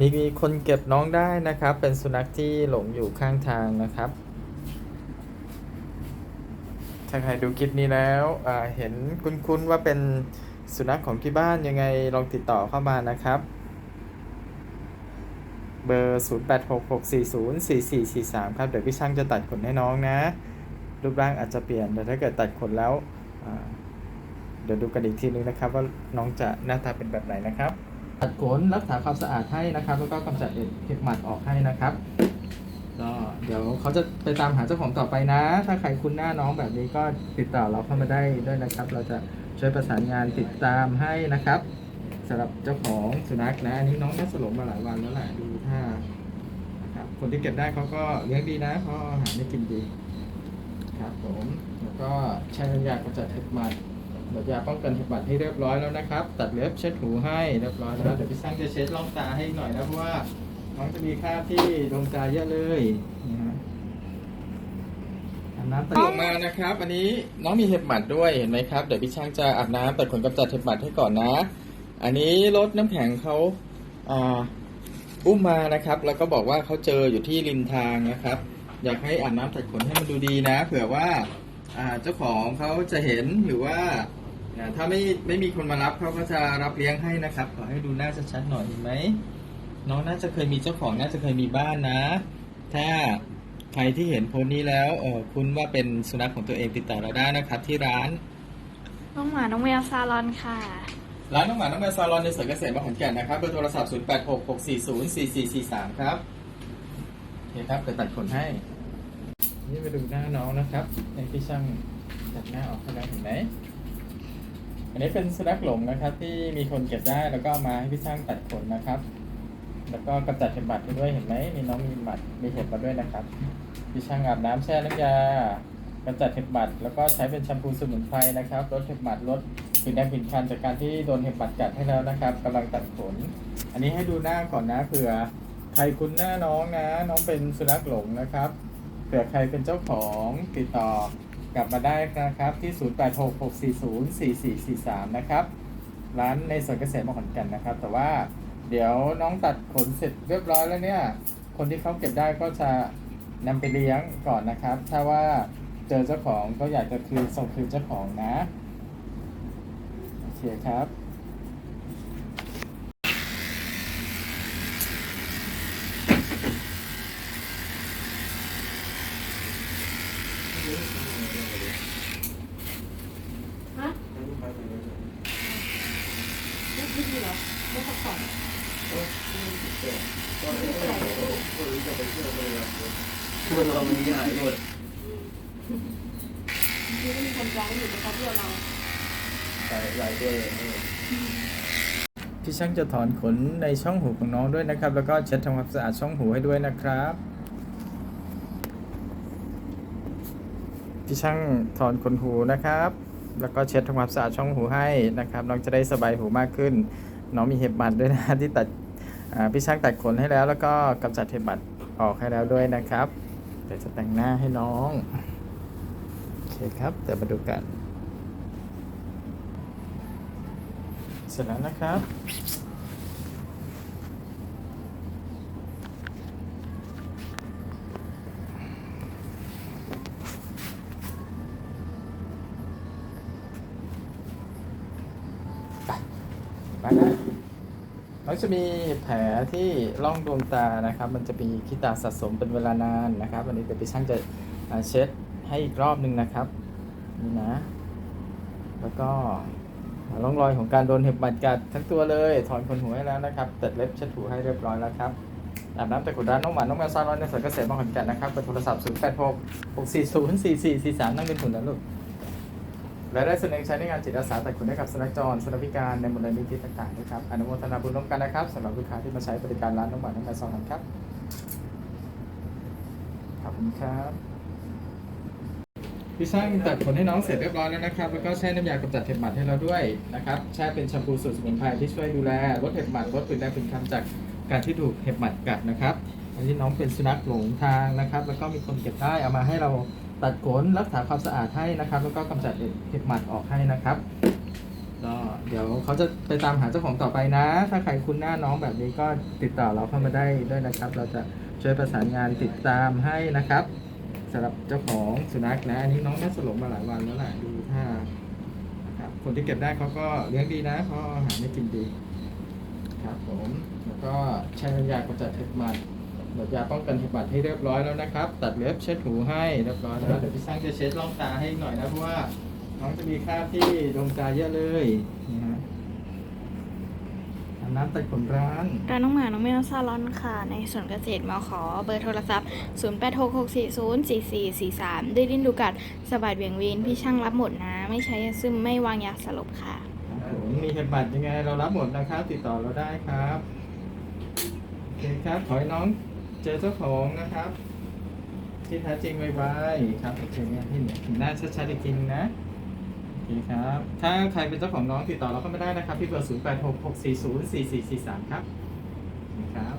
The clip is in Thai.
มีมีคนเก็บน้องได้นะครับ เป็นสุนัขที่หลงอยู่ข้างทางนะครับ ถ้าใครดูคลิปนี้แล้วเห็นคุ้นๆว่าเป็นสุนัขของที่บ้านยังไงลองติดต่อเข้ามานะครับ เบอร์ 0866404443 ครับ เดี๋ยวพี่ช่างจะตัดขนให้น้องนะ รูปร่างอาจจะเปลี่ยน แต่ถ้าเกิดตัดขนแล้ว เดี๋ยวดูกันอีกทีนึงนะครับ ว่าน้องจะหน้าตาเป็นแบบไหนนะครับ ตัดขนรักษาความสะอาดให้นะครับ แล้วก็กำจัดเห็บหมัดออกให้นะครับก็เดี๋ยวเขาจะไปตามหาเจ้าของต่อไปนะ ถ้าใครคุ้นหน้าน้องแบบนี้ก็ติดต่อเราเข้ามาได้ด้วยนะครับ เราจะช่วยประสานงานติดตามให้นะครับสำหรับเจ้าของสุนัขนะอันนี้น้องน่าสลบมาหลายวันแล้วแหละดูท่านะครับคนที่เก็บได้เขาก็เลี้ยงดีนะเขาอาหารไม่กินดีครับผมแล้วก็ใช้น้ำยากำจัดเห็บหมัด เดี๋ยาป้องกันเห็บหมัดให้เรียบร้อยแล้วนะครับ ตัดเล็บเช็ดหูให้เรียบร้อยแล้วเดี๋ยวพี่สร้างจะเช็ดร่องตาให้หน่อยนะเพราะว่าน้องจะมีค่าบที่ดวงตาเยอะเลยนะฮะอาบน้ำตลกมานะครับ อันนี้น้องมีเห็บหมัดด้วยเห็นไหมครับเดี๋ยวพี่ช่างจะอาบน้ำตัดขนกำจัดเห็บหมัดให้ก่อนนะ อันนี้รถน้ำแข็งเขาอ่าอุ้มมานะครับ แล้วก็บอกว่าเขาเจออยู่ที่ริมทางนะครับ อยากให้อาบน้ำตัดขนให้มันดูดีนะ เผื่อว่าอ่าเจ้าของเขาจะเห็นหรือว่า อ่าถ้าไม่ไม่มีคนมารับเขาก็จะรับเลี้ยงให้นะครับ ขอให้ดูหน้าชัดๆหน่อยเห็นไหมน้องน่าจะเคยมีเจ้าของน่าจะเคยมีบ้านนะ ถ้าใครที่เห็นโพสต์นี้แล้วเออคุณว่าเป็นสุนัขของตัวเองติดต่อเราได้นะครับ ที่ร้าน น้องหมา น้องแมวซาลอนค่ะ ร้านน้องหมาน้องแมวซาลอนในสวนเกษตรมขอนแก่นนะครับเบอร์โทรศัพท์ 0 8 6 6 4 0 4 4 4 3 ครับโอเคครับเดี๋ยวตัดขนให้ นี่มาดูหน้าน้องนะครับในที่ช่างตัดหน้าออกให้แล้วเห็นไหมอั นนี้เป็นสุนัขหลงนะครับ ที่มีคนเก็บได้แล้วก็มาให้พี่ช่างตัดขนนะครับ แล้วก็กำจัดเห็บหมัดให้ด้วยเห็นไหมมีน้องมีหมัดมีเห็บมาด้วยนะครับพี่ช่างอาบน้ำแช่น้ำยากำจัดเห็บหมัดแล้วก็ใช้เป็นแชมพูสมุนไพรนะครับลดเห็บหมัดลดผื่นแดงผื่นคันจากการที่โดนเห็บหมัดกัดให้แล้วนะครับกำลังตัดขน อันนี้ให้ดูหน้าก่อนนะเผื่อใครคุ้นหน้าน้องนะ น้องเป็นสุนัขหลงนะครับเผื่อใครเป็นเจ้าของติดต่อ กลับมาได้นะครับที่ 0866404443 นะครับ ร้านในสวนเกษตรมขอนแก่นนะครับ แต่ว่าเดี๋ยวน้องตัดขนเสร็จเรียบร้อยแล้วเนี่ย คนที่เขาเก็บได้ก็จะนำไปเลี้ยงก่อนนะครับ ถ้าว่าเจอเจ้าของก็อยากจะคืนส่งคืนเจ้าของนะ โอเคครับ ฮะ ไม่คิดดีเหรอไม่พักผ่อนคนเรามันมีหายหมดคือก็มีคนจ้างอยู่นะครับเพื่อเราหลายหลายตัวเลยพี่ช่างจะถอนขนในช่องหูของน้องด้วยนะครับ แล้วก็เช็ดทำความสะอาดช่องหูให้ด้วยนะครับพี่ช่างถอนขนหูนะครับ แล้วก็เช็ดทำความสะอาดช่องหูให้นะครับ น้องจะได้สบายหูมากขึ้น น้องมีเห็บหมัดด้วยนะที่ตัดพี่ช่างตัดขนให้แล้ว แล้วก็กำจัดเห็บหมัดออกให้แล้วด้วยนะครับเดี๋ยวจะแต่งหน้าให้น้องโอเคครับเดี๋ยวมาดูกัน เสร็จแล้วนะครับ ไปไป นะน้องจะมีแผลที่ร่องดวงตานะครับ มันจะมีขี้ตาสะสมเป็นเวลานานนะครับวันนี้เดี๋ยวพี่ช่างจะเช็ดให้อีกรอบหนึ่งนะครับนี่นะ แล้วก็ร่องรอยของการโดนเห็บหมัดกัดทั้งตัวเลยถอนขนหูให้แล้วนะครับตัดเล็บเช็ดหูให้เรียบร้อยแล้วครับอาบน้ำแต่กุดร้านน้องหมาน้องแมวซาลอนในสวนเกษตรมขอนแก่นนะครับเบอร์โทรศัพท์ 0 8 6 6 4 0 4 4 4 3 นั่งเป็นหุ่นนะลูก และได้เสนอใช้ในงานจิตอาสาตัดขนให้กับสุนัขจรสุนัขพิการในมูลนิธิต่างๆด้วยครับอนุโมทนาบุญร่วมกันนะครับสำหรับลูกค้าที่มาใช้บริการร้านน้องหมาน้องแมวซอนครับขอบคุณครับพี่ช่างตัดขนให้น้องเสร็จเรียบร้อยแล้วนะครับ แล้วก็แช่น้ำยากำจัดเห็บหมัดให้เราด้วยนะครับแช่เป็นแชมพูสูตรสมุนไพรที่ช่วยดูแลลดเห็บหมัดลดผื่นแดงผื่นคันจากการที่ถูกเห็บหมัดกัดนะครับอันนี้น้องเป็นสุนัขหลงทางนะครับ แล้วก็มีคนเก็บได้เอามาให้เรา ตัดขนรักษาความสะอาดให้นะครับ แล้วก็กำจัดเห็บหมัดออกให้นะครับก็เดี๋ยวเขาจะไปตามหาเจ้าของต่อไปนะ ถ้าใครคุ้นหน้าน้องแบบนี้ก็ติดต่อเราเข้ามาได้ด้วยนะครับ เราจะช่วยประสานงานติดตามให้นะครับสำหรับเจ้าของสุนัขนะ อันนี้น้องน่าสลบมาหลายวันแล้วแหละดูท่านะครับคนที่เก็บได้เขาก็เลี้ยงดีนะเขาอาหารไม่กินดี ครับผม แล้วก็ใช้น้ำยากำจัดเห็บหมัด หมดยาป้องกันเห็บหมัดให้เรียบร้อยแล้วนะครับ ตัดเล็บเช็ดหูให้เรียบร้อยแล้วเดี๋ยวพี่สร้างจะเช็ดร่องตาให้อีกหน่อยนะเพราะว่าน้องจะมีคราบที่ดวงตาเยอะเลยนี่ฮะอาบน้ำตัดขนร้านร้านน้องหมา น้องแมวซาลอนค่ะ ในสวนเกษตรมาขอเบอร์โทรศัพท์ 0866404443 ด้วยลิ้นดูกัดสะบัดเบี่ยงวีนพี่ช่างรับหมดนะ ไม่ใช้ยาซึมไม่วางยาสลบค่ะครับผมมีเห็บหมัดยังไงเรารับหมดนะครับ ติดต่อเราได้ครับโอเคครับ ขอให้น้อง เจอเจ้าของนะครับ ที่แท้จริงไวๆครับโอเคเนี่ยที่เห็นหน้าชัดๆอีกทีนึงนะโอเคครับ ถ้าใครเป็นเจ้าของน้องติดต่อเราก็ไม่ได้นะครับที่เบอร์ 0866404443 ครับ